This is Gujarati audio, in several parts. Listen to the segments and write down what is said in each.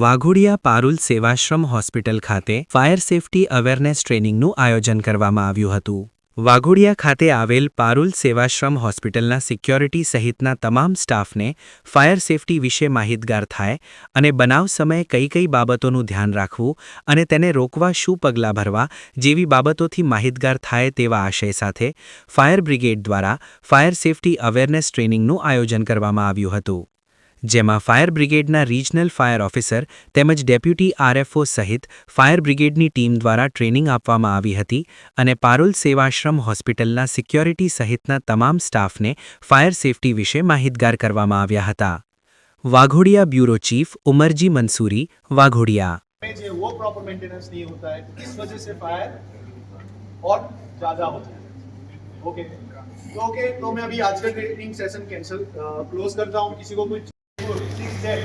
વાઘોડિયા પારુલ સેવાશ્રમ હોસ્પિટલ ખાતે ફાયર સેફટી અવેરનેસ ટ્રેનિંગનું આયોજન કરવામાં આવ્યું હતું. વાઘોડિયા ખાતે આવેલ પારુલ સેવાશ્રમ હોસ્પિટલના સિક્યોરિટી સહિતના તમામ સ્ટાફને ફાયર સેફટી વિશે માહિતગાર થાય અને બનાવ સમયે કઈ કઈ બાબતોનું ધ્યાન રાખવું અને તેને રોકવા શું પગલાં ભરવા જેવી બાબતોથી માહિતગાર થાય તેવા આશય સાથે ફાયર બ્રિગેડ દ્વારા ફાયર સેફટી અવેરનેસ ટ્રેનિંગનું આયોજન કરવામાં આવ્યું હતું. જેમાં ફાયર બ્રિગેડના રિજનલ ફાયર ઓફિસર તેમજ ડેપ્યુટી આરએફઓ સહિત ફાયર બ્રિગેડની ટીમ દ્વારા ટ્રેનિંગ આપવામાં આવી હતી અને પારુલ સેવાશ્રમ હોસ્પિટલના સિક્યોરિટી સહિતના તમામ સ્ટાફને ફાયર સેફટી વિશે માહિતગાર કરવામાં આવ્યા હતા વાઘોડિયા બ્યુરો ચીફ ઉમરજી મંસૂરી વાઘોડિયા में जो वो प्रॉपर मेंटेनेंस नहीं होता है इस वजह से फायर और ज़्यादा होता है ओके तो ओके तो मैं अभी आज का ट्रेनिंग सेशन कैंसिल क्लोज करता हूँ किसी को कुछ six dead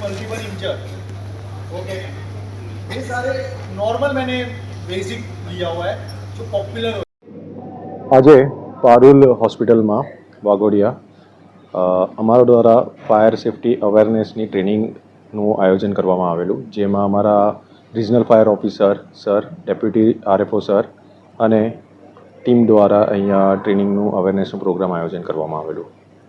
multiple injure okay ये सारे नॉर्मल मैंने बेसिक लिया हुआ है जो पॉपुलर આજે પારુલ હોસ્પિટલમાં વાઘોડિયા અ, અમારા દ્વારા ફાયર સેફટી અવેરનેસની ટ્રેનિંગનું આયોજન કરવામાં આવેલું જેમાં અમારા regional fire officer sir deputy RFO sir અને ટીમ દ્વારા અહીંયા ટ્રેનિંગનું અવેરનેસનું પ્રોગ્રામ આયોજન કરવામાં આવેલું